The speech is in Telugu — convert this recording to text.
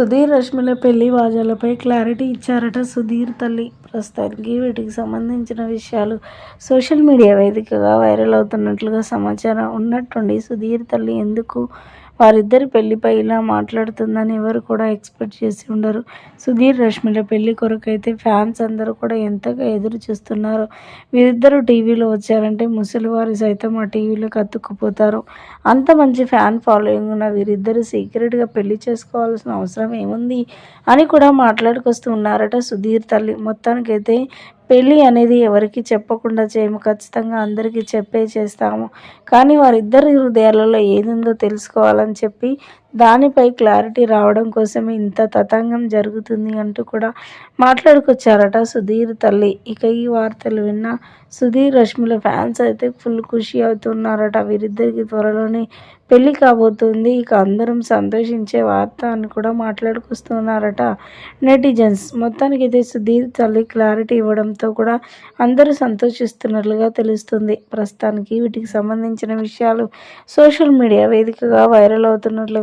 సుధీర్ రష్మిల పెళ్ళి వాజాలపై క్లారిటీ ఇచ్చారట సుధీర్ తల్లి. ప్రస్తుతానికి వీటికి సంబంధించిన విషయాలు సోషల్ మీడియా వేదికగా వైరల్ అవుతున్నట్లుగా సమాచారం ఉన్నట్టుండి సుధీర్ తల్లి ఎందుకు వారిద్దరి పెళ్ళిపై ఇలా మాట్లాడుతుందని ఎవరు కూడా ఎక్స్పెక్ట్ చేసి ఉండరు. సుధీర్ రష్మిల పెళ్ళి కొరకైతే ఫ్యాన్స్ అందరూ కూడా ఎంతగా ఎదురు చూస్తున్నారు. వీరిద్దరూ టీవీలో వచ్చారంటే ముసలివారు సైతం ఆ టీవీలోకి కత్తుక్కుపోతారు. అంత మంచి ఫ్యాన్ ఫాలోయింగ్ ఉన్న వీరిద్దరు సీక్రెట్గా పెళ్ళి చేసుకోవాల్సిన అవసరం ఏముంది అని కూడా మాట్లాడుకొస్తూ ఉన్నారట సుధీర్ తల్లి. మొత్తానికైతే పెళ్ళి అనేది ఎవరికి చెప్పకుండా చేయము. ఖచ్చితంగా అందరికీ చెప్పే చేస్తాము. కానీ వారిద్దరి హృదయాలలో ఏదుందో తెలుసుకోవాలని చెప్పి దానిపై క్లారిటీ రావడం కోసమే ఇంత తతంగం జరుగుతుంది అంటూ కూడా మాట్లాడుకొచ్చారట సుధీర్ తల్లి. ఇక ఈ వార్తలు విన్న సుధీర్ రష్మిల ఫ్యాన్స్ అయితే ఫుల్ ఖుషి అవుతున్నారట. వీరిద్దరికి త్వరలోనే పెళ్ళి కాబోతుంది. ఇక అందరం సంతోషించే వార్త అని కూడా మాట్లాడుకొస్తున్నారట నెటిజన్స్. మొత్తానికైతే సుధీర్ తల్లి క్లారిటీ ఇవ్వడం ఇవ్వడంతో కూడా అందరూ సంతోషిస్తున్నట్లుగా తెలుస్తుంది. ప్రస్తుతానికి వీటికి సంబంధించిన విషయాలు సోషల్ మీడియా వేదికగా వైరల్ అవుతున్నట్లుగా